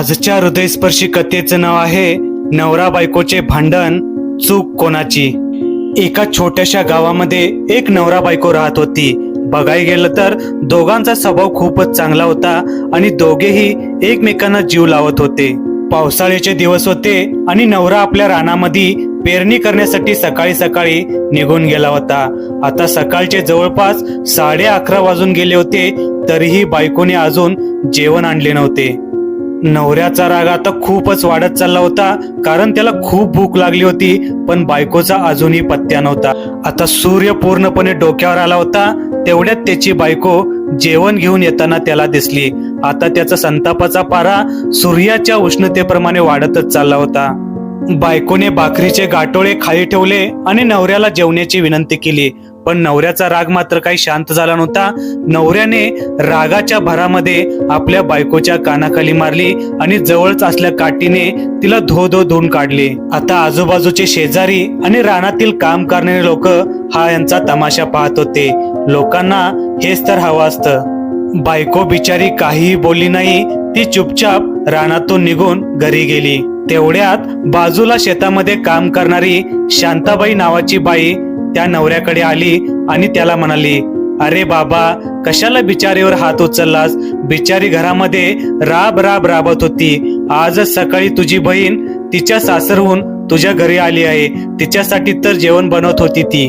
आजच्या हृदयस्पर्शी कथेचं नाव आहे नवरा बायकोचे भांडण चूक कोणाची? एका छोट्याशा गावामध्ये एक नवरा बायको राहत होती. बघाय गेलं तर दोघांचा स्वभाव खूपच चांगला होता आणि दोघेही एकमेकांना जीव लावत होते. पावसाळ्याचे दिवस होते आणि नवरा आपल्या रानामध्ये पेरणी करण्यासाठी सकाळी सकाळी निघून गेला होता. आता सकाळचे जवळपास साडे अकरा वाजून गेले होते तरीही बायकोने अजून जेवण आणले नव्हते. नवऱ्याचा राग आता खूपच वाढत चालला होता कारण त्याला खूप भूक लागली होती पण बायकोचा अजूनही पत्त्या नव्हता. आता सूर्य पूर्णपणे डोक्यावर आला होता तेवढ्यात त्याची बायको जेवण घेऊन येताना त्याला दिसली. आता त्याचा संतापाचा पारा सूर्याच्या उष्णतेप्रमाणे वाढतच चालला होता. बायकोने भाकरीचे गाठोळे खाली ठेवले आणि नवऱ्याला जेवण्याची विनंती केली. पण नवऱ्याचा राग मात्र काही शांत झाला नव्हता. नवऱ्याने रागाच्या भरामध्ये आपल्या बायकोच्या कानाखाली मारली आणि जवळच असल्या काठीने तिला धो धो धुवून काढले. आता आजूबाजूचे शेजारी आणि रानातील काम करणारे लोक हा यांचा तमाशा पाहत होते. लोकांना हेच तर हवं असतं. बायको बिचारी काहीही बोलली नाही ती चुपचाप रानातून निघून घरी गेली. तेवढ्यात बाजूला शेतामध्ये काम करणारी शांताबाई नावाची बाई त्या नवऱ्याकडे आली आणि त्याला म्हणाली अरे बाबा कशाला बिचारीवर हात उचललास? बिचारी घरामध्ये राब राब राबत होती. आजच सकाळी तुझी बहीण तिच्या सासरहून तुझ्या घरी आली आहे. तिच्यासाठी तर जेवण बनवत होती ती.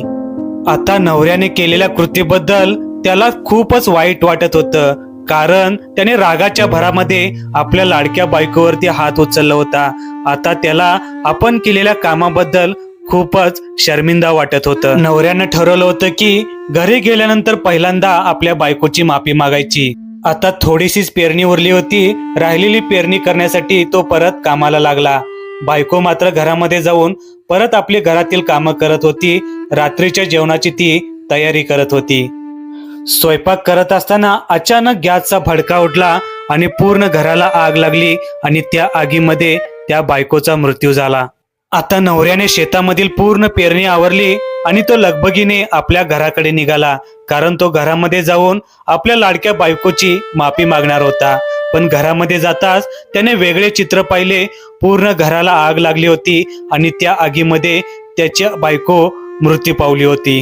आता नवऱ्याने केलेल्या कृतीबद्दल त्याला खूपच वाईट वाटत होतं. कारण त्याने रागाच्या भरामध्ये आपल्या लाडक्या बायकोवरती हात उचलला होता. आता त्याला आपण केलेल्या कामाबद्दल खूपच शर्मिंदा वाटत होतं. नवऱ्यानं ठरवलं होतं की घरी गेल्यानंतर पहिल्यांदा आपल्या बायकोची माफी मागायची. आता थोडीशीच पेरणी उरली होती राहिलेली पेरणी करण्यासाठी तो परत कामाला लागला. बायको मात्र घरामध्ये जाऊन परत आपली घरातील कामं करत होती रात्रीच्या जेवणाची ती तयारी करत होती. स्वयंपाक करत असताना अचानक गॅसचा भडका उठला आणि पूर्ण घराला आग लागली आणि त्या आगीमध्ये त्या बायकोचा मृत्यू झाला. आता नवऱ्याने शेतामधील पूर्ण पेरणी आवरली आणि तो लगबगीने आपल्या घराकडे निघाला कारण तो घरामध्ये जाऊन आपल्या लाडक्या बायकोची माफी मागणार होता. पण घरामध्ये जाताच त्याने वेगळे चित्र पाहिले पूर्ण घराला आग लागली होती आणि त्या आगीमध्ये त्याची बायको मृत्यू पावली होती.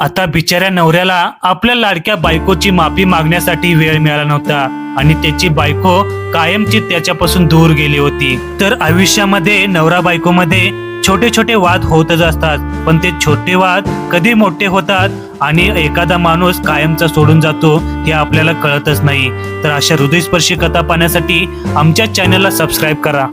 आता बिचाऱ्या नवऱ्याला आपल्या लाडक्या बायकोची माफी मागण्यासाठी वेळ मिळाला नव्हता आणि त्याची बायको कायमची त्याच्यापासून दूर गेली होती. तर आयुष्यामध्ये नवरा बायकोमध्ये छोटे छोटे वाद होतच असतात पण ते छोटे वाद कधी मोठे होतात आणि एखादा माणूस कायमचा सोडून जातो हे आपल्याला कळतच नाही. तर अशा हृदयस्पर्शी कथा पाहण्यासाठी आमच्या चॅनलला सबस्क्राईब करा.